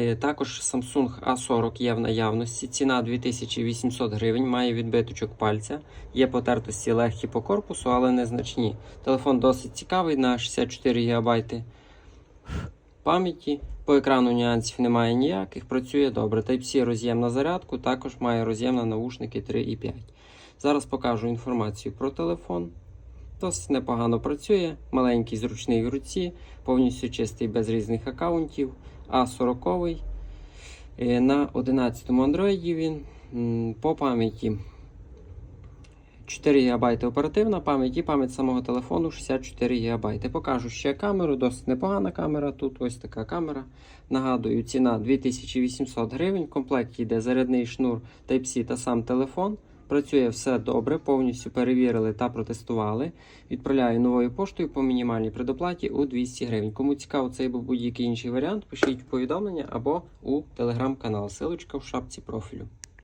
Е, Також Samsung A40 є в наявності. Ціна 2800 гривень, має відбиточок пальця. Є потертості легкі по корпусу, але незначні. Телефон досить цікавий на 64 ГБ пам'яті. По екрану нюансів немає ніяких, працює добре. Type-C роз'єм на зарядку, також має роз'єм на наушники 3.5. Зараз покажу інформацію про телефон. Досить непогано працює, маленький зручний в руці, повністю чистий без різних аккаунтів. А40 Е, на 11 Android він по пам'яті 4 ГБ оперативна пам'ять і пам'ять самого телефону 64 ГБ. Покажу ще камеру, досить непогана камера. Тут ось така камера. Нагадую, ціна 2800 гривень. В комплекті йде зарядний шнур Type-C та сам телефон. Працює все добре, повністю перевірили та протестували. Відправляю новою поштою по мінімальній предоплаті у 200 гривень. Кому цікаво цей був будь-який інший варіант, пишіть повідомлення або у телеграм-канал. Силочка в шапці профілю.